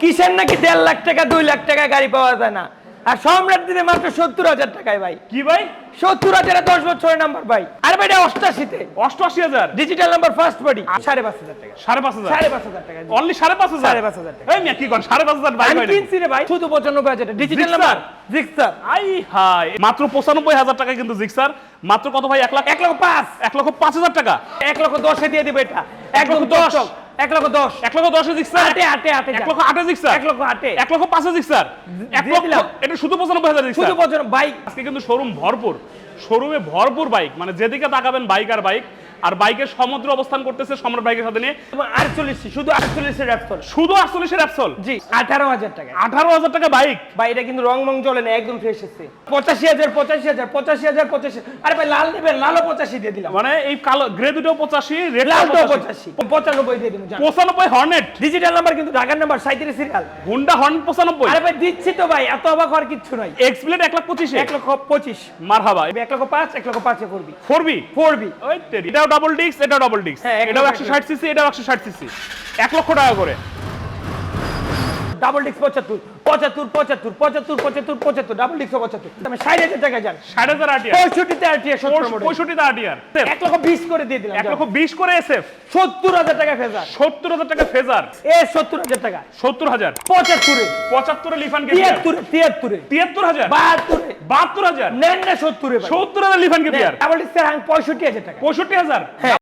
কিসের নাকি দেড় লাখ টাকা দুই লাখ টাকা গাড়ি পাওয়া যায় না? আর সম্রাট দিতে মাত্র সত্তর হাজার টাকায় ভাই। কি ভাই? সত্তর হাজারে দশ বছরের নাম্বার ভাই। আর ভাই এটা অষ্টাশিতে। অষ্টআশি হাজার? ডিজিটাল নাম্বার ফার্স্ট বডি সাড়ে পাঁচ হাজার টাকা। সাড়ে পাঁচ হাজার? সাড়ে পাঁচ হাজার টাকা। অনলি সাড়ে পাঁচ হাজার? সাড়ে পাঁচ হাজার টাকা। এই কি করেন সাড়ে পাঁচ হাজার বাইক আমি কিনছি রে ভাই শুধু পঁচানব্বই হাজার ডিজিটাল নাম্বার জিক্সার আই হাই মাত্র পঁচানব্বই হাজার টাকা কিন্তু জিক্সার মাত্র কত ভাই? এক লাখ? এক লক্ষ পাঁচ। এক লক্ষ পাঁচ হাজার টাকা। এক লক্ষ দশে দিয়ে দিবে এটা। এক লক্ষ দশ। এক লক্ষ দশ। এক লক্ষ দশে জিক্সার আটে আটে আটে এক লক্ষ আটে জিক্সার এক লক্ষ আটে। এক লক্ষ পাঁচে জিক্সার এক লক্ষ এটা শুধু পঁচানব্বই হাজার শুধু পঁচানব্বই বাইক। আজকে কিন্তু শোরুম ভরপুর। শোরুমে ভরপুর বাইক। মানে যেদিকে তাকাবেন বাইক আর বাইক আর বাইকের সমুদ্র অবস্থান করতেছে সম্রাট বাইকের সাথে নিয়ে। আটচল্লিশ শুধু আটচল্লিশের অ্যাপসল শুধু আটচল্লিশের অ্যাপসল জি আঠারো হাজার টাকা আঠারো হাজার টাকা বাইক ভাই এটা কিন্তু রং মং চলে না একদম ফ্রেশ এসছে। পঁচাশি হাজার পঁচাশি হাজার পঁচাশি হাজার পঁচাশি আরে ভাই লাল নেবেন লালও পঁচাশি দিয়ে দিলাম। মানে এই কালো গ্রে দুটো পঁচাশি রেড লালটাও পঁচাশি। পঁচানব্বই দিয়ে দিলাম পঁচানব্বই হর্নেট ডিজিটাল নাম্বার কিন্তু ঢাকার নাম্বার সাঁত্রিশ সিরিয়াল হুন্ডা হর্ন পঁচানব্বই? আরে ভাই দিচ্ছি তো ভাই এত অবাক হওয়ার কিচ্ছু নাই। এক্সপ্লেট এক লাখ পঁচিশে? এক লক্ষ পঁচিশ। মার হাবা এক লক্ষ পাঁচ এক লক্ষ পাঁচে করবি। Four B? Four B. ওই তেরি। এটাও ডাবল ডিস্ক এটা ডাবল ডিস্ক হ্যাঁ, এক এটাও একশো ষাট সিসি এটাও একশো ষাট সিসি এক লক্ষ টাকা করে। ডাবল ডিস্ক পঁচাত্তর পঁচাত্তর পঁচাত্তর পঁচাত্তর পঁচাত্তর পঁচাত্তর ডাবল ডিস্ক পঁচাত্তর। আমি ষাট হাজার টাকা যান। ষাট হাজার আটিয়ার পঁয়ষট্টিতে মডেল পঁয়ষট্টিতে আটিয়ার এক লক্ষ বিশ করে দিয়ে দিলাম এক লক্ষ বিশ করে এসএফ সত্তর হাজার টাকা ফেজার। সত্তর হাজার টাকা ফেজার। এ সত্তর হাজার টাকা। সত্তর হাজার। পঁচাত্তরে। পঁচাত্তরে লিফান তিয়াত্তরে তিয়াত্তরে। তিয়াত্তর হাজার? বাহাত্তরে। বাহাত্তর হাজার? নেন না সত্তরে সত্তর হাজার লিফান কে পিয়ার ডাবল হাং পঁয়ষট্টি হাজার টাকা। পঁয়ষট্টি হাজার? হ্যাঁ।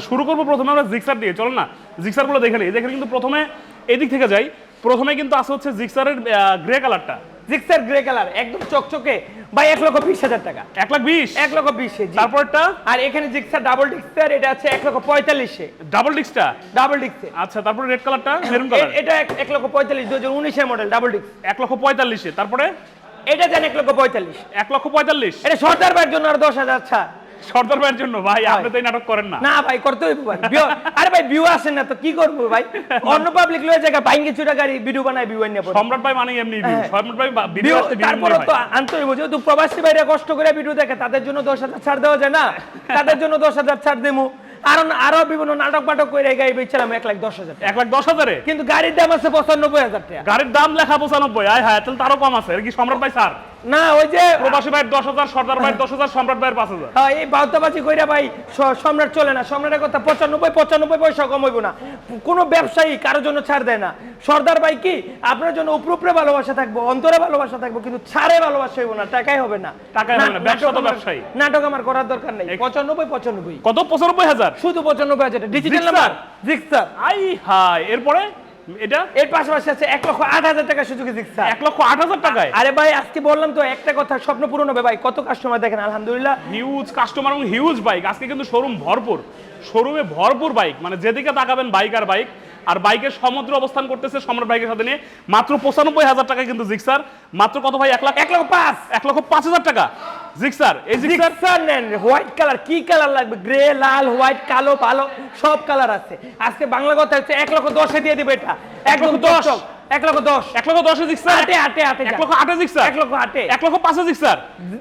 শুরু করব প্রথমে আমরা জিক্সার দিয়ে চলো না? জিক্সারগুলো দেখে নিই। দেখে কিন্তু প্রথমে এদিক থেকে যাই। প্রথমে কিন্তু আছে হচ্ছে জিক্সারের গ্রে কালারটা জিক্সার গ্রে কালার একদম চকচকে। ভাই এক লক্ষ বিশ হাজার টাকা। এক লাখ বিশ? এক লক্ষ বিশে তারপরটা? আর এখানে জিক্সার ডাবল ডিস্কার এটা আছে এক লক্ষ পঁয়তাল্লিশে ডাবল ডিস্কটা ডাবল আচ্ছা তারপরে রেড কালারটা মেরুন কালার এটা এক- লক্ষ পঁয়তাল্লিশ দু হাজার উনিশের মডেল ডাবল ডিস্ক এক লক্ষ পঁয়তাল্লিশে তারপরে? এটা দেন এক লক্ষ পঁয়তাল্লিশ। এক লক্ষ পঁয়তাল্লিশ। এটা সর্দার জন্য আর দশ হাজার ছাড় সর্দার ভাইয়ের জন্য ভাই আপনি তো নাটক করেন না। না ভাই করতে হইব ভাই। আরে ভাই ভিউ না তো কি করব ভাই? অন্য পাবলিক লয়ে জায়গা বাইঙ্গে চুরা গাড়ি ভিডিও বানায় ভিউ আইনা পড়ে। সম্রাট ভাই মানে এমনি view। হ্যাঁ। সম্রাট ভাই ভিডিও আসতে ভিডিও তারপরে তো আনতে হইব যেহেতু প্রবাসী ভাইরা কষ্ট করে ভিডিও দেখে তাদের জন্য দশ হাজার ছাড় দেওয়া যায় না। তাদের জন্য দশ হাজার ছাড় দেবো আরও আরও বিভিন্ন নাটক পাটক করে গাড়ি বেচছিলাম এক লাখ দশ হাজার এক লাখ দশ হাজারে? কিন্তু গাড়ির দাম আছে পঁচানব্বই হাজার টাকা। গাড়ির দাম লেখা পঁচানব্বই আয় হ্যাঁ তাহলে তারও কম আছে। কি সম্রাট ভাই স্যার? না ওই যে প্রবাসী ভাইয়ের দশ হাজার সর্দার ভাইয়ের দশ হাজার সম্রাট ভাইয়ের পাঁচ হাজার। হ্যাঁ, এই বাউতাবাজি কইরা ভাই সম্রাট চলে না। সম্রাটের কথা পঁচানব্বই পঁচানব্বই পয়সা কম হইব না। কোনো ব্যবসায়ী কারোর জন্য ছাড় দেয় না। সর্দার ভাই কি আপনার জন্য উপরে উপরে ভালোবাসা থাকব অন্তরে ভালোবাসা থাকব কিন্তু ছাড়ে ভালোবাসা হইব না টাকাই হবে না। টাকাই হবে না, ব্যবসা তো ব্যবসায়ী। নাটক আমার করার দরকার নেই। পঁচানব্বই পঁচানব্বই। কত? পঁচানব্বই হাজার? শুধু পঁচানব্বই হাজার। Digital number Gixxer. আই হাই এরপরে? এটা? এর পাশাপাশি আছে এক লক্ষ আট হাজার টাকা সুযোগে জিক্সার। এক লক্ষ আট হাজার টাকায়? আরে ভাই আজকে বললাম তো একটা কথা স্বপ্ন পূরণ হবে ভাই। কত কাস্টমার দেখেন আলহামদুলিল্লাহ। হিউজ কাস্টমার এবং হিউজ বাইক আজকে কিন্তু শোরুম ভরপুর। শোরুমে ভরপুর বাইক মানে যেদিকে তাকাবেন বাইক আর বাইক আর বাইকের সমুদ্র অবস্থান করতেছে সম্রাট বাইকের সাথে নিয়ে। মাত্র পঁচানব্বই হাজার টাকা কিন্তু জিক্সার। মাত্র কত ভাই? এক লাখ এক লক্ষ পাঁচ। এক লক্ষ পাঁচ হাজার টাকা। জিক্সার, এই জিক্সার? নেন, হোয়াইট কালার, কি কালার লাগবে? গ্রে, লাল, হোয়াইট, কালো, পালো, সব কালার আছে। আজকে বাংলা কথা হচ্ছে, এক লক্ষ দশে দিয়ে দিবে এটা। এক লক্ষ দশ। দশ এক লক্ষ দশ। এক লক্ষ দশে জিক্সার আটে আটে আটে এক লক্ষ আটে জিক্সার এক লক্ষ আটে। এক লক্ষ পাঁচে জিক্সার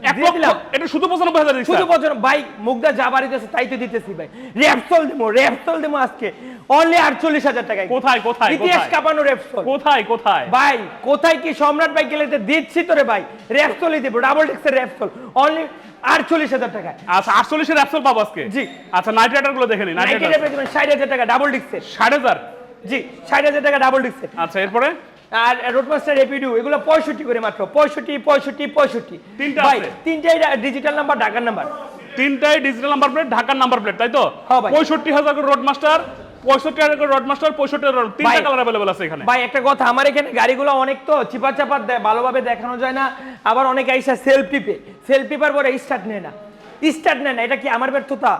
এক লক্ষ এটা শুধু পঁচানব্বই হাজার শুধু জিক্সার ভাই মুগদা যা বাড়িতেছে তাই তো দিতেছি ভাই। র্যাপসল দেবো র্যাপসল দেবো আজকে। অনলি আটচল্লিশ হাজার টাকায়। কোথায় কোথায় ইতিহাস কাঁপানো র্যাপসল কোথায় কোথায়? ভাই কোথায় কি সম্রাট ভাই গেলে তো দিচ্ছি তোরে ভাই? র্যাপসলই দেবো ডাবল ডিক্সের র্যাপসল অনলি আটচল্লিশ হাজার টাকায়। আচ্ছা আটচল্লিশের অ্যাপসল পাবো আজকে? জি। আচ্ছা নাইট রাইডারগুলো দেখে নি নাইট রাইডার। ষাট হাজার টাকা ডাবল ডিক্সের ষাট হাজার? জি ষাট হাজার টাকা ডাবল আচ্ছা এরপরে? আর রোডমাস্টার রেপিডু এগুলো পঁয়ষট্টি করে মাত্র। পঁয়ষট্টি পঁয়ষট্টি পঁয়ষট্টি। তিনটা ভাই তিনটাই ডিজিটাল নাম্বার ঢাকার নাম্বার তিনটাই ডিজিটাল নাম্বার প্লেট ঢাকার নাম্বার প্লেট তাই তো? হ্যাঁ। পঁয়ষট্টি হাজার করে রোড মাস্টার পঁয়ষট্টি হাজার করে রোড মাস্টার পঁয়ষট্টি হাজার তিনটা কালার অ্যাভেলেবল আছে এখানে। ভাই একটা কথা আমার এখানে গাড়িগুলো অনেক তো চিপা চাপা দেয় ভালোভাবে দেখানো যায় না। আবার অনেক আইসা সেলফি পে সেলফি পার পরে স্টার্ট নেয় না স্টার্ট নেয় না এটা কি আমার ব্যর্থতা?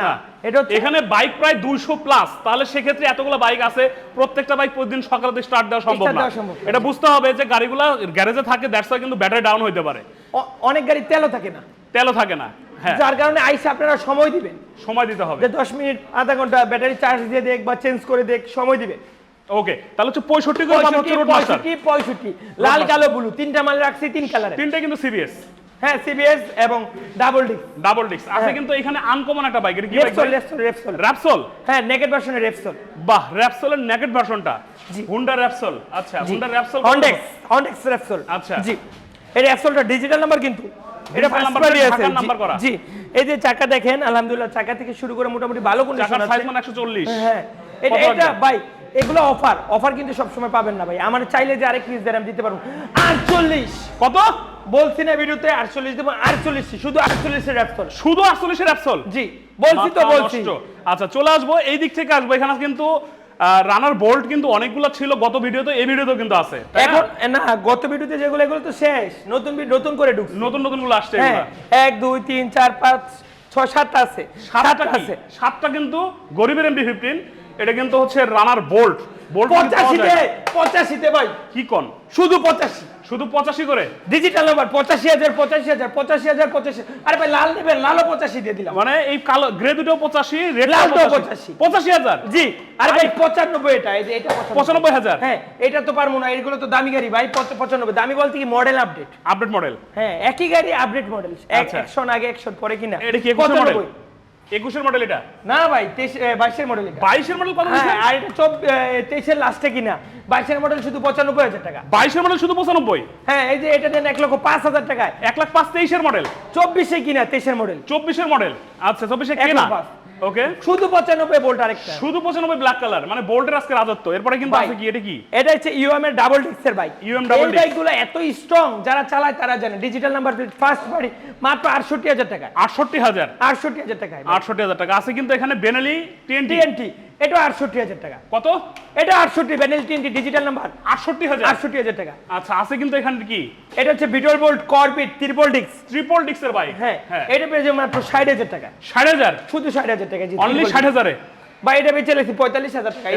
না এটা এখানে বাইক প্রায় দুইশো প্লাস তাহলে সেক্ষেত্রে এতগুলো বাইক আছে প্রত্যেকটা বাইক প্রতিদিন সকালে স্টার্ট দেওয়া সম্ভব না। এটা বুঝতে হবে যে গাড়িগুলো গ্যারেজে থাকে দ্যাটস কিন্তু ব্যাটারি ডাউন হইতে পারে। অনেক গাড়ি তেলও থাকে না। তেলও থাকে না হ্যাঁ। যার কারণে আইসা আপনারা সময় দিবেন। সময় দিতে হবে। যে দশ মিনিট আধা ঘণ্টা ব্যাটারি চার্জ দিয়ে দেখ বা চেঞ্জ করে দেখ সময় দিবেন। ওকে তাহলে হচ্ছে পঁয়ষট্টি করে পঁয়ষট্টি লাল কালো ব্লু তিনটা মাল রাখছি তিন কালারে তিনটা কিন্তু সিরিয়াস হ্যাঁ সিবিএস এবং ডাবল ডিস্ক ডাবল ডিস্ক আছে হ্যাঁ। কিন্তু এখানে আনকমন একটা বাইক এটা কি বাইক রেপসোল রেপসোল রেপসোল হ্যাঁ ভার্সনের রেপসোল বাহ র্যাপসোলের নেকেট ভার্সনটা জি। হুন্ডা র্যাপসোল আচ্ছা হুন্ডা র্যাপসোল হন্ডেক্স হন্ডেক্স রেপসোল আচ্ছা। জি। এই রেপসোলটা ডিজিটাল নাম্বার কিন্তু। এটা করা। জি। এই যে চাকা দেখেন আলহামদুলিল্লাহ চাকা থেকে শুরু করে মোটামুটি ভালো কন্ডিশন আছে। মানে 140 হ্যাঁ এটা এটা ভাই এগুলো অফার অফার কিন্তু সবসময় পাবেন না ভাই। আমার চাইলে যে আরেক পিস দেন আমি দিতে পারব। আটচল্লিশ। কত? বলছি না ভিডিওতে আটচল্লিশ দেবো আটচল্লিশ শুধু আটচল্লিশের র্যাপসোল শুধু 48 এর র্যাপসোল জি বলছি তো বলছি। আচ্ছা চলে আসব এই দিক থেকে আসব। এখানে কিন্তু রানার বোল্ট কিন্তু অনেকগুলো ছিল গত ভিডিওতে এই ভিডিওতেও কিন্তু আছে এখন না গত ভিডিওতে যেগুলো এগুলো তো শেষ। নতুন নতুন করে নতুন নতুনগুলো আসছে হ্যাঁ এক দুই তিন চার পাঁচ ছয় সাতটা আছে। সাতটা আছে। সাতটা কিন্তু গরিবের এমডি ফিফটিন এটা কিন্তু হচ্ছে রানার বোল্ট বোল্ট পঁচাশিতে পঁচাশিতে ভাই। কি কোন? শুধু পঁচাশি। শুধু পঁচাশি করে? ডিজিটাল নাম্বার পঁচাশি হাজার পঁচাশি হাজার পঁচাশি হাজার পঁচাশি আরে ভাই লাল নেবেন লালও পঁচাশি দিয়ে দিলাম। মানে এই কালো গ্রে দুটো পঁচাশি রেড লালটাও পঁচাশি। পঁচাশি। হাজার? জি। আরে ভাই পঁচানব্বই এটা এই যে এটা পঁচানব্বই। হাজার? হ্যাঁ এটা তো পারব না এগুলো তো দামি গাড়ি ভাই পঁচ- পঁচানব্বই। দামি বলতে কি মডেল আপডেট আপডেট মডেল হ্যাঁ একই গাড়ি আপডেট মডেল। একশন আগে একশন পরে কিনা। এটা কি একুশের মডেল 95 একুশের মডেল এটা? না ভাই তেইশ বাইশের মডেল বাইশের মডেল কত হ্যাঁ আর এটা চব তেইশের লাস্টে কিনা। বাইশের মডেল শুধু পঁচানব্বই হাজার টাকা। বাইশের মডেল শুধু পঁচানব্বই? হ্যাঁ এই যে এটা দেন এক লক্ষ পাঁচ হাজার টাকায়। এক লাখ পাঁচ তেইশের মডেল চব্বিশে কিনা তেইশের মডেল চব্বিশের মডেল আচ্ছা চব্বিশে কেনা। ওকে শুধু পঁচানব্বই ভোল্ট আরেকটা। শুধু পঁচানব্বই ব্ল্যাক কালার মানে ভোল্টের আজকে রাজত্ব। এরপরে কিন্তু আছে কি এটা কি? এটা হচ্ছে ইউএম এর ডাবল ডিস্কের বাইক ইউএম ডাবল disc। বাইকগুলো এত স্ট্রং যারা চালায় তারা জানে। ডিজিটাল নাম্বার প্লেট ফার্স্ট বাড়ি মাত্র আটষট্টি হাজার টাকা আটষট্টি হাজার। আটষট্টি হাজার টাকা আটষট্টি হাজার টাকা। আছে কিন্তু এখানে বেনালি টিএনটি টিএনটি এটা আটষট্টি হাজার টাকা। কত? এটা আটষট্টি ব্যানেল টিএনটি ডিজিটাল নাম্বার আটষট্টি হাজার? আটষট্টি হাজার টাকা। আচ্ছা আছে কিন্তু এখানে কি? এটা হচ্ছে বিটল বোল্ট করবিট ত্রিপল ডিস্ক ট্রিপল ডিক্সের বাইক হ্যাঁ এটা পেয়েছে মাত্র ষাট হাজার টাকা। ষাট হাজার? শুধু ষাট হাজার টাকা অনলি ষাট হাজারে? বা এটা বেঁচে লেছি পঁয়তাল্লিশ হাজার টাকা?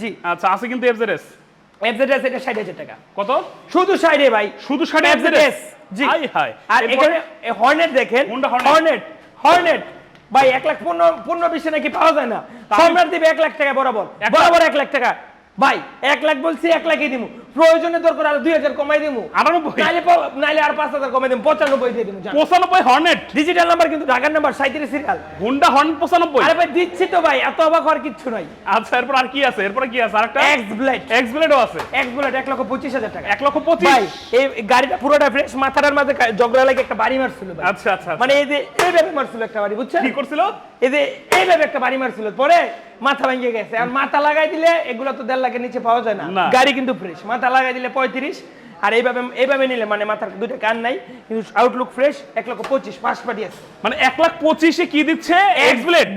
জি। আচ্ছা আছে কিন্তু এফজেডএস এফজেডএস এটা ষাট হাজার টাকা। কত? শুধু ষাটে ভাই। শুধু ষাট এফজেডএস জি। হাই হাই। আর এখানে হর্নেট দেখেন। হর্নেট হর্নেট ভাই এক লাখ পনেরো পনেরো বিশে নাকি পাওয়া যায় না। সম্রাট দিবে এক লাখ টাকা বরাবর। বরাবর এক লাখ টাকা। ভাই এক লাখ বলছি এক লাখই দিমু। প্রয়োজনে দরকার আর দুই হাজার কমাই দিমু। আটানব্বই? নাইলে নাইলে আর পাঁচ হাজার কমাই দিমু। পঁচানব্বই দিয়ে দিমু পঁচানব্বই হর্নেট? ডিজিটাল নাম্বার কিন্তু ঢাকার নাম্বার সাঁত্রিশ সিরিয়াল হুন্ডা হর্ন পঁচানব্বই? আরে ভাই দিচ্ছি তো ভাই এত অবাক হওয়ার কিচ্ছু নাই। আচ্ছা এরপর আর কি আছে? এরপরে কি আছে? আরেকটা? এক্স ব্লেড এক্স ব্লেডও আছে? এক্স ব্লেড এক লক্ষ পঁচিশ হাজার টাকা। এক লক্ষ পঁচিশ? ভাই এই গাড়িটা পুরোটা ফ্রেশ মাথাটার মাঝে জগড়া লাগে একটা বাড়ি মারছিল ভাই। আচ্ছা আচ্ছা আচ্ছা। মানে এই যে এইভাবে মারছিল একটা বাড়ি বুঝছেন? কি করছিল? এই যে এইভাবে একটা বাড়ি মারছিল। পরে মাথা ভেঙে গেছে। আর মাথা লাগাই দিলে এগুলো তো দেড় লাখের নিচে পাওয়া যায় না। গাড়ি কিন্তু ফ্রেশ মাথা লাগাই দিলে পঁয়ত্রিশ। আর এইভাবে এইভাবে নিলে মানে মাথার দুটো কান নাই কিন্তু আউটলুক ফ্রেশ এক লক্ষ পঁচিশ পাঁচ পাটি আছে। মানে এক লাখ পঁচিশে কি দিচ্ছে? এক্স ব্লেড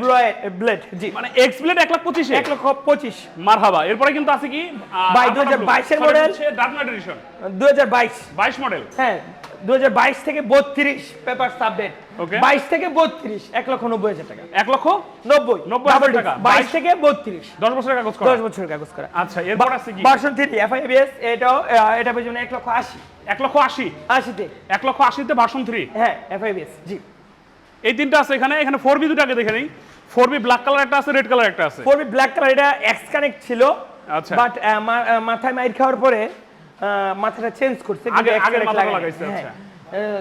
ব্লেড জি। মানে এক্স ব্লেড এক লাখ পঁচিশে? এক লক্ষ পঁচিশ। মার হাবা এরপরে কিন্তু আছে কি? ভাই, 2022 এর model। ডার্ক নাইট এডিশন দু হাজার বাইশ। বাইশ মডেল হ্যাঁ। দু থেকে বত্রিশ পেপার সাবডেট Okay. বাইশ থেকে বত্রিশ এক লক্ষ নব্বই হাজার টাকা। এক লক্ষ নব্বই নব্বই হাজার টাকা। বাইশ থেকে বত্রিশ। দশ বছরের কাগজ করা। দশ বছরের কাগজ করা। আচ্ছা এরপর আছে কি? ভার্সন থ্রি এফআইবিএস এটাও এটা পেয়েছে এক লক্ষ আশি। এক লক্ষ আশি? আশিতে এক লক্ষ আশিতে ভার্সন থ্রি হ্যাঁ এফআইবিএস জি। এই তিনটা আছে এখানে এখানে ফোর বি দুটাকে দেখে নেই। ফোর বি ব্ল্যাক কালার একটা আছে রেড কালার একটা আছে। ফোর ব্ল্যাক কালার এটা এক্স কানেক্ট ছিল। আচ্ছা। বাট মাথায় মাইর খাওয়ার পরে মাথাটা চেঞ্জ করছে আগে-। লাগাইছে, হ্যাঁ। আচ্ছা।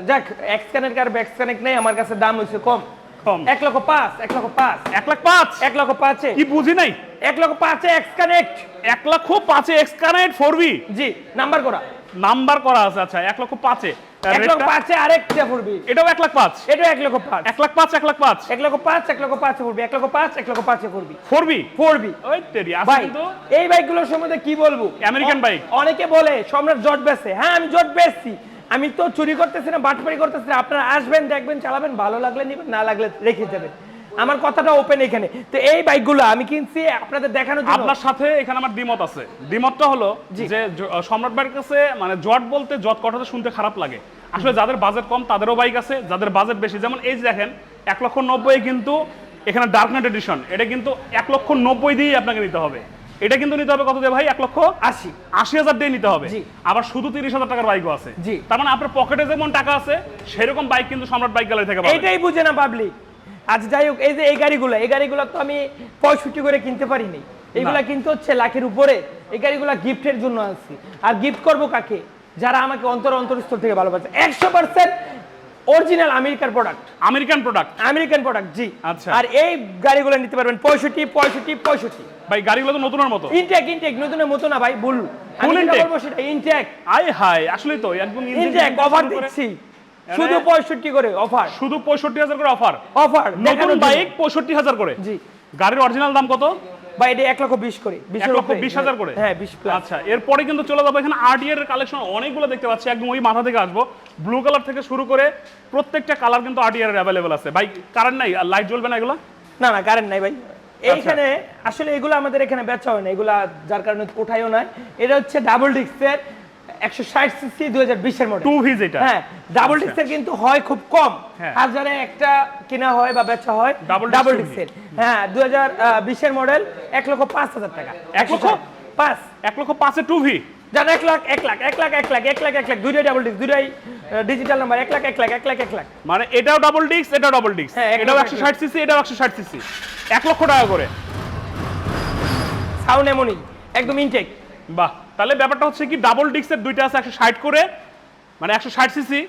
যাক এক্স কানেক্ট আর ব্যাক্স কানেক্ট নেই আমার কাছে দাম হয়েছে কম। কম। এক লক্ষ পাঁচ এক লক্ষ পাঁচ। এক লাখ পাঁচ? এক লক্ষ পাঁচে। কি বুঝি নাই? এক লক্ষ পাঁচে এক্স কানেক্ট এক লক্ষ পাঁচে X Connect four G number করা। নাম্বার করা আছে আচ্ছা এক লক্ষ পাঁচে। এক লক্ষ রেডটা- পাঁচে আরেকটা পড়বি। এটাও এক লাখ পাঁচ? এটা এক লক্ষ পাঁচ। এক লাখ পাঁচ এক লাখ পাঁচ? এক লক্ষ পাঁচ এক লক্ষ পাঁচে পড়বি। এক লক্ষ পাঁচ এক লক্ষ পাঁচে পড়বি। ফোর বি ওই তেরি ভাই এই বাইকগুলোর সম্বন্ধে কি বলব? American bike. অনেকে বলে সম্রাট জট বেসে হ্যাঁ আমি জট বেচছি। আমি তো চুরি করতেছি না বাটপারি করতেছি না। আপনারা আসবেন দেখবেন চালাবেন ভালো লাগলে নিবেন না লাগলে রেখে যাবেন। আমার কথাটা ওপেন এখানে। তো এই বাইকগুলো আমি কিনছি আপনাদের দেখানোর জন্য। আপনার সাথে এখানে আমার দ্বিমত আছে। দ্বিমতটা হলো যে সম্রাট ভাইয়ের কাছে মানে জট বলতে জট কথাটা শুনতে খারাপ লাগে। আসলে যাদের বাজেট কম তাদেরও বাইক আছে যাদের বাজেট বেশি। যেমন এই যে দেখেন এক লক্ষ নব্বই কিন্তু এখানে ডার্ক নাইট এডিশন এটা কিন্তু এক লক্ষ নব্বই দিয়েই আপনাকে নিতে হবে। এটা কিন্তু নিতে হবে কত দিয়ে ভাই? এক লক্ষ আশি। আশি হাজার দিয়ে নিতে হবে। আবার শুধু তিরিশ হাজার টাকার বাইকও আছে। তার মানে আপনার পকেটে যেমন টাকা আছে সেরকম বাইক কিন্তু সম্রাট বাইক গ্যালারি থেকে এটাই বুঝে না পাবলিক আজ যাই হোক এই যে এই গাড়িগুলো এই গাড়িগুলো তো আমি পঁয়ষট্টি করে কিনতে পারিনি। এইগুলা কিন্তু হচ্ছে লাখের উপরে। এই গাড়িগুলো গিফটের জন্য আনছি। আর গিফট করব কাকে? যারা আমাকে অন্তর অন্তরস্থল থেকে ভালোবাসে। একশো পার্সেন্ট অরিজিনাল আমেরিকার product American product American product জি। আচ্ছা। আর এই গাড়িগুলো নিতে পারবেন পঁয়ষট্টি পঁয়ষট্টি পঁয়ষট্টি। ভাই গাড়িগুলো তো নতুনের মতো। ইনটেক ইনটেক নতুনের মতো না ভাই ভুল। ইনটেক আই হাই আসলেই তো একদম ইনটেক অফার দিচ্ছি। শুধু পঁয়ষট্টি করে অফার শুধু পঁয়ষট্টি হাজার করে অফার অফার নতুন বাইক পঁয়ষট্টি হাজার করে। জি। গাড়ির অরিজিনাল দাম কত? ভাই এটা লক্ষ বিশ করে এক লক্ষ উপরে। বিশ হাজার করে? হ্যাঁ প্লাস আচ্ছা এরপরে কিন্তু চলে যাব এখানে আরডিআর এর কালেকশন অনেকগুলো দেখতে পাচ্ছি একদম ওই মাথা থেকে আসব। ব্লু কালার থেকে শুরু করে প্রত্যেকটা কালার কিন্তু আরডিআর এর অ্যাভেলেবেল আছে। ভাই কারেন্ট নাই? লাইট জ্বলবে না এগুলো? না না কারেন্ট নাই ভাই। আচ্ছা। এইখানে আসলে এগুলো আমাদের এখানে বেচা হয় না। এগুলা যার কারণে ওঠাইও নাই। এটা হচ্ছে ডাবল ডিস্কের একশো ষাট সিসি দুই হাজার বিশের মডেল টু ভিজ এটা হ্যাঁ ডাবল ডিস্কের কিন্তু হয় খুব কম। হ্যাঁ। হাজারে একটা কেনা হয় বা বেচা হয় ডাবল। ডিস্কের হ্যাঁ দুই হাজার বিশের মডেল এক লক্ষ পাঁচ হাজার টাকা। এক লক্ষ? 160 পাঁচ। এক লক্ষ পাঁচে টু ভি জান এক লাখ এক লাখ এক লাখ এক লাখ এক লাখ এক লাখ দুইটাই ডাবল ডিস্ক দুইটাই ডিজিটাল নাম্বার এক লাখ এক লাখ এক লাখ এক লাখ। মানে এটাও ডাবল ডিস্ক এটাও ডাবল ডিস্ক হ্যাঁ, এটাও লক্ষ একশো ষাট সিসি এটাও একশো ষাট সিসি। এক লক্ষ টাকা করে। সাউন্ড এমনই একদম ইনটেক বাহ। তাহলে ব্যাপারটা হচ্ছে কি ডাবল ডিস্কের দুইটা আছে একশো ষাট করে মানে একশো ষাট সিসি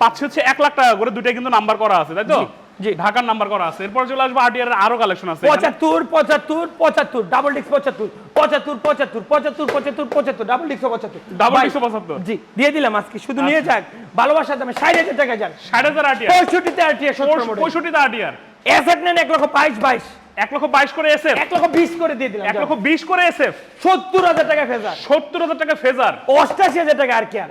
পাচ্ছে হচ্ছে এক লাখ টাকা করে দুইটা কিন্তু নাম্বার করা আছে তাই তো? জি। ঢাকার নাম্বার করা আছে। এরপর চলে আসব আরটিআর আরও কালেকশন আছে এখানে। পঁচাত্তর পঁচাত্তর পঁচাত্তর ডাবল ডিস্ক পঁচাত্তর পঁচাত্তর পঁচাত্তর পঁচাত্তর পঁচাত্তর পঁচাত্তর ডাবল ডিস্ক পঁচাত্তর। ভাই, disc 75 জি দিয়ে দিলাম আজকে শুধু নিয়ে যাক ভালোবাসার দামে ষাট হাজার টাকা যান। ষাট হাজার আরটিআর পঁয়ষট্টিতে আর টি সত্তর মডেল পঁয়ষট্টিতে আরটিআর অ্যাসেট নেন এক লক্ষ বাইশ বাইশ। এক লক্ষ বাইশ করে এসএফ এক লক্ষ বিশ করে দিয়ে দিলাম এক লক্ষ বিশ করে এসএফ সত্তর হাজার টাকা ফেজার। সত্তর হাজার টাকা ফেজার। অষ্টাশি হাজার টাকা আর কি আর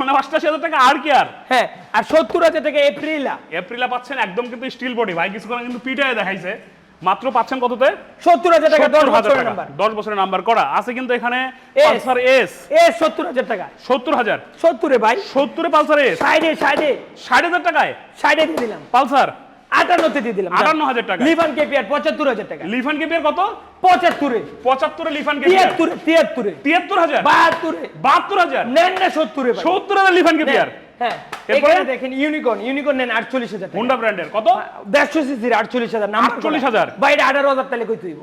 মানে অষ্টাশি হাজার টাকা আর কি আর হ্যাঁ আর সত্তর হাজার টাকা এপ্রিলা এপ্রিলে পাচ্ছেন একদম কিন্তু স্টিল বডি ভাই কিছুক্ষণ কিন্তু পিটায় দেখাইছে। মাত্র পাচ্ছেন কততে? সত্তর হাজার টাকা দশ বছরের নাম্বার দশ বছরের নাম্বার করা। আছে কিন্তু এখানে পালসার এস এ সত্তর হাজার টাকা। সত্তর হাজার। সত্তরে ভাই। সত্তরে পালসার এস সাইডে সাইডে ষাট হাজার টাকায়? সাইডে দিয়ে দিলাম। পালসার? আটান্নতে দিয়ে দিলাম আটান্ন হাজার টাকা। লিভান কেপিআর পঁচাত্তর হাজার টাকা। লিফান কেপিয়ার কত? পঁচাত্তরে। পঁচাত্তরে লিফান কেপিয়ার। তিয়াত্তরে তিয়াত্তরে। তিয়াত্তর হাজার? বাহাত্তরে। বাহাত্তর হাজার? নেন না সত্তরে সত্তর হাজার লিফান কেপিয়ার। হ্যাঁ। এখানে দেখেন ইউনিকর্ন। ইউনিকর্ন নেন আটচল্লিশ হাজার হুন্ডা ব্র্যান্ডের। কত? দেড়শো সিসির আটচল্লিশ হাজার। নাম্বার 48,000 বাইরে আঠারো হাজার তাহলে কই তুইব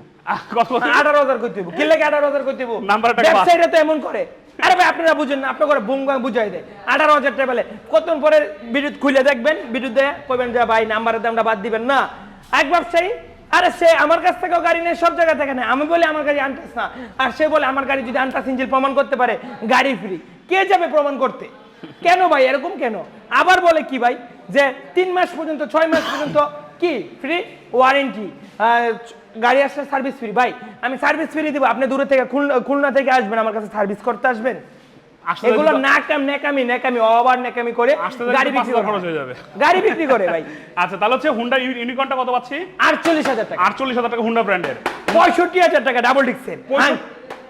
আঠারো হাজার কই তুইব কিনলে আঠারো হাজার কই তুইব নাম্বার। ব্যবসায়ীরা তো এমন করে। আরে ভাই, আপনারা বুঝেন না আপনার করে বুম বাং বুঝাই দেয়। আঠারো হাজার টাকা পেলে কতক্ষণ পরে বিদ্যুৎ খুলে দেখবেন? বিদ্যুৎ দেয় কইবেন যে, ভাই, নাম্বারের দামটা বাদ দিবেন। না। এক ব্যবসায়ী আরে সে আমার কাছ থেকেও গাড়ি নেই সব জায়গা থেকে নেয়। আমি বলি, আমার গাড়ি আনটাস না। আর সে বলে, আমার গাড়ি যদি আনটাস ইঞ্জিল প্রমাণ করতে পারে, গাড়ি ফ্রি কে যাবে প্রমাণ করতে? কেন ভাই, এরকম কেন? আবার বলে কি ভাই, যে, তিন মাস পর্যন্ত, ছয় মাস পর্যন্ত কি? ফ্রি ওয়ারেন্টি গাড়ি আসলে সার্ভিস ফ্রি ভাই আমি সার্ভিস ফ্রি দিব। আপনি দূরে থেকে খুলনা- থেকে আসবেন আমার কাছে সার্ভিস করতে আসবেন। এগুলো নাকাম নেকামি নেকামি অবার নেকামি করে গাড়ি বিক্রি করে। খরচ হয়ে যাবে। গাড়ি বিক্রি করে ভাই। আচ্ছা তাহলে হচ্ছে হুন্ডা ইউনিকর্নটা কত পাচ্ছি? আটচল্লিশ হাজার টাকা। আটচল্লিশ হাজার টাকা হুন্ডা ব্র্যান্ডের পঁয়ষট্টি হাজার টাকা ডাবল ডিক্সের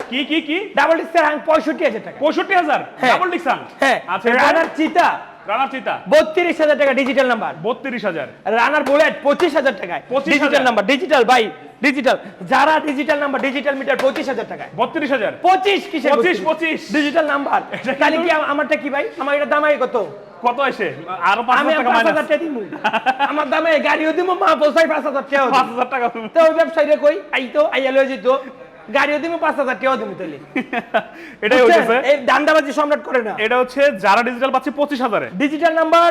কি কি কি? ডাবল ডিক্সের হাং পঁয়ষট্টি হাজার টাকা। পঁয়ষট্টি হাজার? হ্যাঁ। ডাবল ডিকশন হ্যাঁ। আচ্ছা রানার চিতা রানার চিতা বত্রিশ হাজার টাকা ডিজিটাল নাম্বার বত্রিশ হাজার। রানার বুলেট পঁচিশ হাজার টাকায়। Digital number digital by digital যারা ডিজিটাল নাম্বার ডিজিটাল মিটার পঁচিশ হাজার টাকায়। বত্রিশ হাজার। পঁচিশ কিসের 25, 25 ডিজিটাল নাম্বার তাহলে কি আমারটা কি ভাই? আমার এটা দাম আগে কত? কত এসে আরও পাঁচ হাজার টাকা মাইনাস আমার দামে গাড়িও দিব মা পোসাই পাঁচ হাজার টাকা পাঁচ হাজার টাকা। তো ওই ব্যবসায়ীরা কই? আইতো আইয়া লয়ে যেত গাড়িও দিব পাঁচ হাজার টাকাও দিব তাহলে। এটাই হচ্ছে এই দান্দাবাজি সম্রাট করে না। এটা হচ্ছে যারা ডিজিটাল পাচ্ছে পঁচিশ হাজারে। Digital number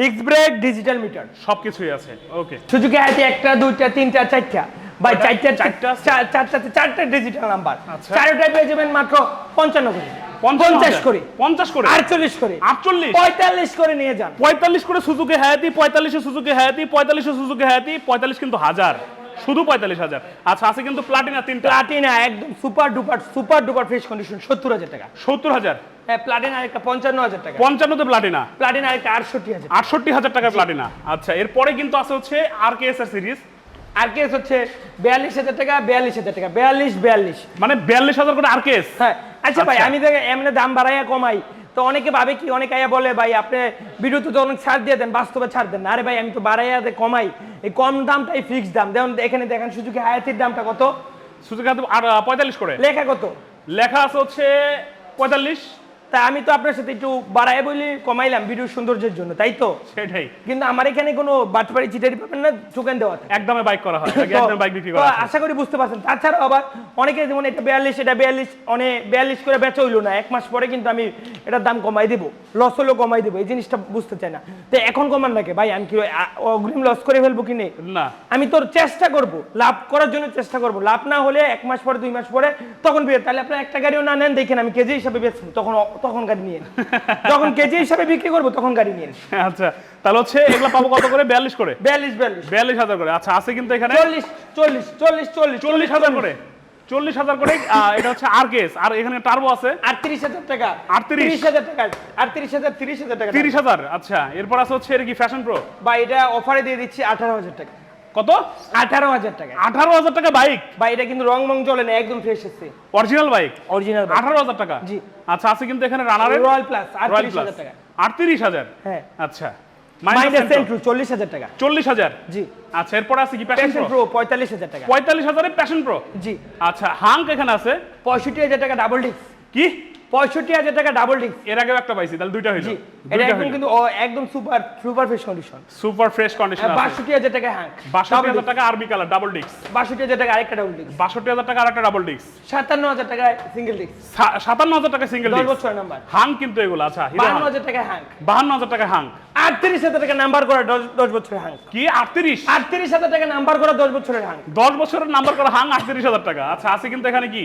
disc brake digital meter সবকিছুই আছে। ওকে সুজুকি হাতি একটা দুইটা তিনটা চারটা। ভাই চারটা চারটা? চারটাতে চারটা ডিজিটাল নাম্বার আচ্ছা। পেয়ে যাবেন মাত্র পঞ্চান্ন করে। পঞ্চাশ করে। পঞ্চাশ করে? আটচল্লিশ করে। আটচল্লিশ? পঁয়তাল্লিশ করে নিয়ে যান। পঁয়তাল্লিশ করে সুজুকি হায়াতি পঁয়তাল্লিশে সুজুকি হায়াতি পঁয়তাল্লিশে সুজুকি হায়াতি পঁয়তাল্লিশ কিন্তু হাজার। শুধু পঁয়তাল্লিশ হাজার। আচ্ছা আছে কিন্তু প্লাটিনা তিনটা। প্লাটিনা একদম super duper super duper fresh condition সত্তর হাজার টাকা। সত্তর হাজার? হ্যাঁ প্লাটিনা একটা পঞ্চান্ন হাজার টাকা। পঞ্চান্নতে প্লাটিনা প্লাটিনা একটা আটষট্টি হাজার আটষট্টি হাজার টাকার প্লাটিনা আচ্ছা এরপরে কিন্তু আছে হচ্ছে আর কে এস আর সিরিজ আর কেস হচ্ছে বিয়াল্লিশ হাজার টাকা বিয়াল্লিশ হাজার টাকা বিয়াল্লিশ বিয়াল্লিশ। মানে বিয়াল্লিশ হাজার করে আর কে এস হ্যাঁ। আচ্ছা ভাই আচ্ছা। আমি দেখে এমনি দাম বাড়াইয়া কমাই। তো অনেকে ভাবে কি অনেকে আয়া বলে ভাই আপনি ভিডিওতে তো অনেক ছাড় দিয়ে দেন বাস্তবে ছাড় দেন আরে ভাই আমি তো বাড়াইয়া কমাই। এই কম দামটাই ফিক্স দাম। যেমন এখানে দেখেন সুযোগে আয়াতির দামটা কত? সুযোগ আর পঁয়তাল্লিশ করে। লেখা কত? লেখা আছে হচ্ছে পঁয়তাল্লিশ। তা আমি তো আপনার সাথে একটু বাড়ায় বলি কমাইলাম ভিডিও সৌন্দর্যের জন্য তাই তো? সেটাই। কিন্তু আমার এখানে কোনো বাটপাড়ি চিটারি পাবেন না টোকেন দেওয়া থাকে। একদমে বাইক করা হয় একদমে বাইক বিক্রি করা আশা করি বুঝতে পারছেন। তাছাড়াও আবার অনেকে যেমন এটা বিয়াল্লিশ এটা বিয়াল্লিশ অনেক বিয়াল্লিশ করে বেচা হইল না এক মাস পরে কিন্তু আমি এটার দাম কমাই দেবো লস হলেও কমাই দেবো এই জিনিসটা বুঝতে চাই না। তো এখন কমান নাকি? ভাই আমি কি অগ্রিম লস করে ফেলব কি নেই না। আমি তোর চেষ্টা করব লাভ করার জন্য চেষ্টা করব লাভ না হলে এক মাস পরে দুই মাস পরে তখন বিয়ে তাহলে আপনার একটা গাড়িও না নেন দেখেন আমি কেজি হিসাবে বেচবো তখন তখন গাড়ি নিয়ে যখন কেজি হিসাবে বিক্রি করব তখন গাড়ি নিয়ে আচ্ছা তাহলে হচ্ছে এগুলা পাবো কত করে? বিয়াল্লিশ করে? বিয়াল্লিশ বিয়াল্লিশ। বিয়াল্লিশ হাজার করে। আচ্ছা আছে কিন্তু এখানে? চল্লিশ চল্লিশ চল্লিশ চল্লিশ চল্লিশ হাজার করে। চল্লিশ হাজার করে এটা হচ্ছে আর কেস আর এখানে টার্বো আছে? আটত্রিশ হাজার টাকা। 38 তিরিশ হাজার টাকা আটত্রিশ হাজার তিরিশ হাজার টাকা। তিরিশ হাজার। আচ্ছা এরপর আছে হচ্ছে এটা কি ফ্যাশন প্রো বা এটা অফারে দিয়ে দিচ্ছি আঠারো হাজার টাকা। কত? আঠারো হাজার টাকা। আঠারো হাজার টাকা বাইক বা এটা কিন্তু রং মং চলে না একদম ফ্রেশ এসছে। অরিজিনাল বাইক অরিজিনাল আঠারো হাজার টাকা? জি। আচ্ছা আছে কিন্তু এখানে রানারের রয়্যাল প্লাস আটত্রিশ হাজার টাকা। আটত্রিশ হাজার? হ্যাঁ। আচ্ছা। মাইনাস সেন্ট্রু চল্লিশ হাজার টাকা। চল্লিশ হাজার? জি। আচ্ছা এরপর আছে কি প্যাশন প্রো পঁয়তাল্লিশ হাজার টাকা। পঁয়তাল্লিশ হাজারে প্যাশন প্রো জি। আচ্ছা হাঙ্ক এখানে আছে? পঁয়ষট্টি হাজার টাকা ডাবল ডিস্ক কি? পঁয়ষট্টি হাজার টাকা ডাবল ডিস্ক এর আগেও একটা পাইছি তাহলে দুইটা হইল এটা একদম কিন্তু একদম super super fresh condition super fresh condition বাষট্টি হাজার টাকা হ্যাঁ বাষট্টি হাজার টাকা আরবি কালার ডাবল ডিস্ক বাষট্টি হাজার টাকা আরেকটা ডাবল ডিস্ক বাষট্টি হাজার টাকা আর একটা ডাবল ডিস্ক সাতান্ন হাজার টাকা সিঙ্গেল ডিস্ক সাতান্ন হাজার টাকা সিঙ্গেল ডিস্ক বছর নাম্বার হাং কিন্তু এগুলো আচ্ছা বাহান্ন হাং হাজার টাকা হ্যাঙ্ক বাহান্ন হাজার টাকা হাং আটত্রিশ হাজার টাকা নাম্বার করা দশ- বছরের হ্যাঙ্ক কি আটত্রিশ আটত্রিশ হাজার টাকা নাম্বার করা দশ বছরের হ্যাঙ্ক দশ বছরের নাম্বার করা হাং আটত্রিশ হাজার টাকা আচ্ছা আছে কিন্তু এখানে কি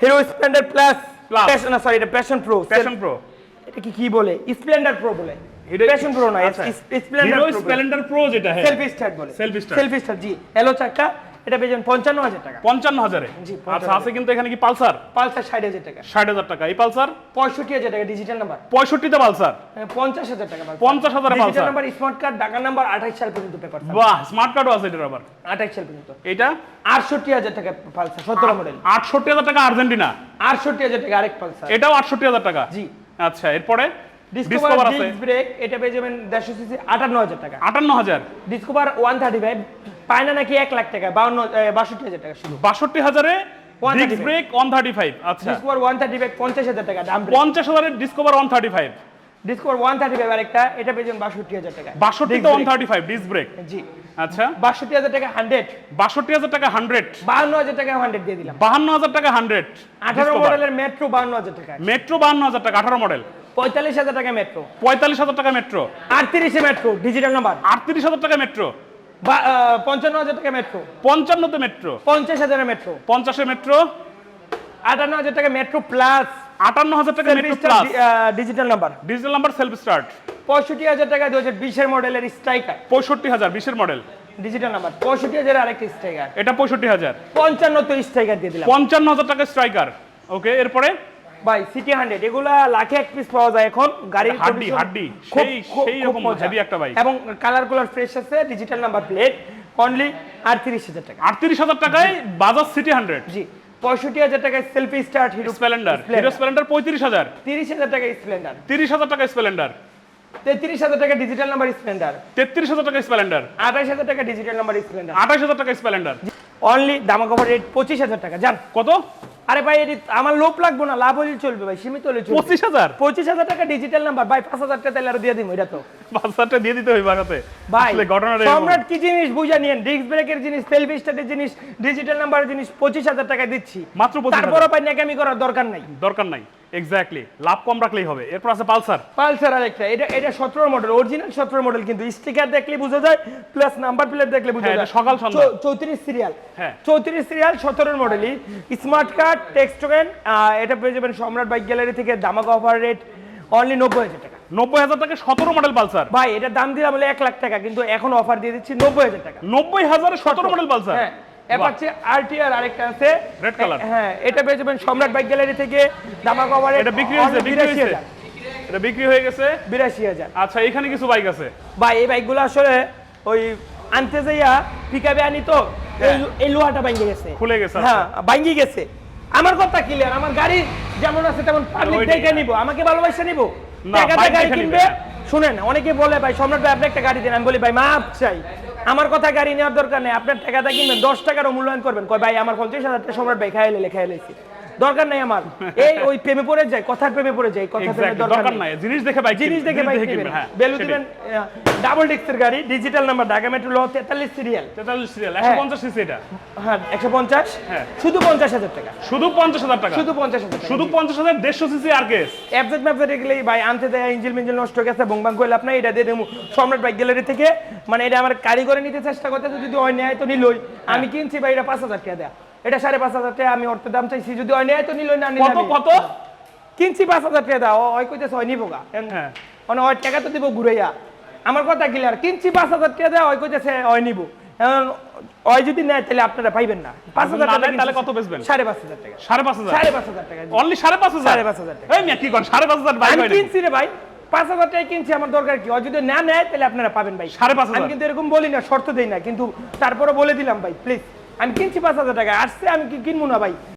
হিরো স্প্লেন্ডার প্লাস Plus. না সরি এটা প্যাশন প্রো প্যাশন প্রো এটা কি কি বলে? স্প্লেন্ডার প্রো বলে। এটা- প্যাশন প্রো না আচ্ছা। স্প্লেন্ডার স্প্লেন্ডার প্রো যেটা হ্যাঁ। সেলফি স্টার্ট বলে। সেলফি স্টার্ট সেলফি স্টার্ট জি। হ্যালো চাকা। এটা পেয়েছেন পঞ্চান্ন হাজার টাকা। পঞ্চান্ন হাজারে? আচ্ছা আছে কিন্তু এখানে কি পালসার? পালসার ষাট হাজার টাকা। ষাট হাজার টাকা। এই পালসার? পঁয়ষট্টি হাজার টাকা ডিজিটাল নাম্বার পঁয়ষট্টিতে পালসার? পঞ্চাশ হাজার টাকা পঞ্চাশ হাজারে digital number smart card Dhaka number আঠাইশ সাল পর্যন্ত পেপার বাহ স্মার্ট কার্ডও আছে এটার আবার। আঠাইশ সাল পর্যন্ত। এটা আটষট্টি হাজার টাকা পালসার সতেরো মডেল আটষট্টি হাজার টাকা আর্জেন্টিনা। আটষট্টি হাজার টাকা আরেক পালসার। এটাও আটষট্টি হাজার টাকা? জি। আচ্ছা এরপরে? ডিসকভার ডিস্ক ব্রেক এটা পেয়ে যাবেন দেড়শো সিসি আটান্ন হাজার টাকা। আটান্ন হাজার? ডিসকভার ওয়ান থার্টি ফাইভ পায় না নাকি এক লাখ টাকা? বাউন্ন বাষট্টি হাজার টাকা শুধু। বাষট্টি হাজারে disc brake one thirty five আচ্ছা। ডিসকভার ওয়ান থার্টি ফাইভ পঞ্চাশ হাজার টাকা দাম পঞ্চাশ হাজারের Discover one thirty five Discover one thirty five আরেকটা এটা পেয়ে বাষট্টি হাজার টাকা। বাষট্টিতে Disc one thirty five disc brake জি। আচ্ছা। বাষট্টি হাজার টাকা হান্ড্রেড বাষট্টি হাজার টাকা হান্ড্রেড বাহান্ন হাজার টাকা হান্ড্রেড দিয়ে দিলাম। বাহান্ন হাজার টাকা হান্ড্রেড আঠারো মডেলের মেট্রো বাহান্ন হাজার টাকা। মেট্রো বাহান্ন হাজার টাকা আঠারো মডেল পঁয়তাল্লিশ হাজার টাকা মেট্রো পঁয়তাল্লিশ হাজার টাকা মেট্রো আটত্রিশে মেট্রো ডিজিটাল নাম্বার আটত্রিশ হাজার টাকা মেট্রো পঞ্চান্ন হাজার টাকা মেট্রো পঞ্চান্নতে মেট্রো পঞ্চাশ হাজারের মেট্রো পঞ্চাশে মেট্রো আটান্ন হাজার টাকা মেট্রো প্লাস আটান্ন হাজার টাকা metro plus digital number digital number self start পঁয়ষট্টি হাজার টাকা দু হাজার বিশের মডেলের স্ট্রাইকার পঁয়ষট্টি হাজার বিশের মডেল ডিজিটাল নাম্বার পঁয়ষট্টি হাজার আরেকটা স্ট্রাইকার এটা পঁয়ষট্টি হাজার। পঞ্চান্ন তো স্ট্রাইকার দিয়ে দিলাম। পঞ্চান্ন হাজার টাকা স্ট্রাইকার ওকে এরপরে? ভাই সিটি হান্ড্রেড এগুলা লাখে এক পিস পাওয়া যায় এখন। গাড়ির হাড্ডি, হাড্ডি। সেই- সেই রকম heavy একটা bike। এবং কালারগুলার ফ্রেশ আছে ডিজিটাল নাম্বার প্লেট অনলি আটত্রিশ হাজার টাকা। আটত্রিশ হাজার টাকায় বাজাজ সিটি হান্ড্রেড জি পঁয়ষট্টি হাজার টাকায় selfie start Hero Splendor Hero Splendor পঁয়ত্রিশ হাজার। তিরিশ হাজার টাকা স্প্লেন্ডার তিরিশ হাজার টাকা স্প্লেন্ডার তেত্রিশ হাজার টাকা ডিজিটাল নাম্বার স্প্লেন্ডার তেত্রিশ হাজার টাকা স্প্লেন্ডার আঠাশ হাজার টাকা ডিজিটাল নাম্বার স্প্লেন্ডার আঠাশ হাজার টাকা স্প্লেন্ডার অনলি দামা কভার রেট পঁচিশ হাজার টাকা। জান কত? আরে ভাই এটি আমার লোভ লাগবো না লাভ হলে চলবে ভাই সীমিত হলে চলবে। পঁচিশ হাজার? পঁচিশ হাজার টাকা ডিজিটাল নাম্বার ভাই পাঁচ হাজার টাকা তাহলে আর দিয়ে দিব এটা তো। বাচ্চাটা দিয়ে দিতে হবে বাগাতে ভাই ঘটনাটা। সম্রাট কি জিনিস বুঝা নিয়েন? ডিস্ক ব্রেকের জিনিস সেলফি স্টার্টের জিনিস ডিজিটাল নাম্বারের জিনিস পঁচিশ হাজার টাকা দিচ্ছি। মাত্র তারপরও ভাই নাকামি করার দরকার নাই। দরকার নাই। এক্স্যাক্টলি লাভ কম রাখলেই হবে। এরপর আছে পালসার। পালসার আরেকটা। এটা এটা সতেরো মডেল অরিজিনাল সতেরো মডেল কিন্তু স্টিকার দেখলে বোঝা যায় প্লাস নাম্বার প্লেট দেখলে বোঝা হ্যাঁ, যায়। সকাল সন্ধ্যা। চৌত্রিশ সিরিয়াল হ্যাঁ। চৌত্রিশ সিরিয়াল সতেরো মডেলই স্মার্ট কার্ড টেক্সট টোকেন এটা পেয়ে যাবেন সম্রাট বাইক গ্যালারি থেকে দামাকা অফার রেট অনলি নব্বই হাজার টাকা। নব্বই হাজার টাকা সতেরো মডেল পালসার। ভাই এটার দাম দিলাম এক লাখ টাকা কিন্তু এখন অফার দিয়ে দিচ্ছি নব্বই হাজার টাকা। নব্বই হাজারে সতেরো মডেল পালসার? হ্যাঁ। অ্যাপাচি আরটিআর আরেকটা আছে। Red color। হ্যাঁ এটা পেয়ে যাবেন সম্রাট বাইক গ্যালারি থেকে দামাকা অফার এটা বিক্রি হয়েছে বিক্রি হয়েছে। এটা বিক্রি হয়ে গেছে। বিরাশি হাজার। আচ্ছা এখানে কিছু বাইক আছে? ভাই এই বাইকগুলো আসলে ওই আনতে যাইয়া পিকাবে আনি তো এই- এই লোহাটা ভাঙ্গি গেছে। খুলে গেছে, আচ্ছা। হ্যাঁ ভাঙ্গি গেছে। আমার কথা ক্লিয়ার আমার গাড়ি যেমন আছে তেমন পাবলিক দেখে নিব। আমাকে ভালোবাসা নিব? না, গাড়ি কিনবে? হ্যাঁ। শুনেন অনেকে বলে ভাই সম্রাট ভাই আপনি একটা গাড়ি দেন। আমি বলি ভাই মাপ চাই। আমার কথা গাড়ি নেওয়ার দরকার নেই। আপনার টাকাটা কিনবেন, দশ টাকারও মূল্যায়ন করবেন। কয়, ভাই, আমার পঞ্চাশ হাজার টাকা সম্রাট ভাই খাইলে লেখা দরকার নাই আমার। এই ওই প্রেমে পড়ে যায় কথার প্রেমে পড়ে যায় কথা প্রেমে দরকার নাই। জিনিস দেখে বাইক জিনিস দেখে বাইক কিনবেন নেবেন হ্যাঁ বেলু দিবেন ডাবল ডিস্কের গাড়ি ডিজিটাল নাম্বার ঢাকা মেট্রো ল তেতাল্লিশ সিরিয়াল তেতাল্লিশ সিরিয়াল হ্যাঁ। একশো পঞ্চাশ সিসি এটা। হ্যাঁ একশো পঞ্চাশ। হ্যাঁ। শুধু পঞ্চাশ হাজার টাকা। শুধু পঞ্চাশ হাজার টাকা? শুধু পঞ্চাশ হাজার টাকা। শুধু পঞ্চাশ হাজার দেড়শো সিসি আর কেস অ্যাপজেট ম্যাপজেট এগুলো ভাই আনতে দেয় ইঞ্জিল মিঞ্জিল নষ্ট হয়ে গেছে বংবাং করলে আপনার এটা দিয়ে দেবো সম্রাট বাইক গ্যালারি থেকে। মানে এটা আমার কারিগরে নিতে চেষ্টা করতে যদি হয় নেয় তো নিলই। আমি কিনছি ভাই এটা পাঁচ হাজার টাকা দেয়া। এটা সাড়ে পাঁচ হাজার টাকা আমি অর্থ দাম চাইছি। যদি হয় নেয় তো নিলই না নিলে কত কত? কিনছি পাঁচ হাজার টাকা দাও। ওই কইতেছে হয় নিবো গা। হ্যাঁ। মানে ওই টাকা তো দিব ঘুরাইয়া। আমার কথা ক্লিয়ার কিনছি পাঁচ হাজার টাকা ওই কইতেছে হয় নিবো। ওই যদি নেয় তাহলে আপনারা পাইবেন না। পাঁচ হাজার টাকা তাহলে কত বেচবেন? সাড়ে পাঁচ হাজার টাকা। সাড়ে পাঁচ হাজার? সাড়ে পাঁচ হাজার টাকা। অনলি সাড়ে পাঁচ হাজার? সাড়ে পাঁচ হাজার টাকা। এই মিয়া কি করেন? সাড়ে পাঁচ হাজার আমি কিনছি রে ভাই। পাঁচ হাজার টাকা কিনছি আমার দরকার কি? যদি না নেয় তাহলে আপনারা পাবেন ভাই। সাড়ে পাঁচ হাজার? আমি কিন্তু এরকম বলি না শর্ত দেই না। কিন্তু তারপরে বলে দিলাম ভাই প্লিজ আমি কিনছি পাঁচ হাজার টাকা আসছে আমি কি কিনবো না ভাই?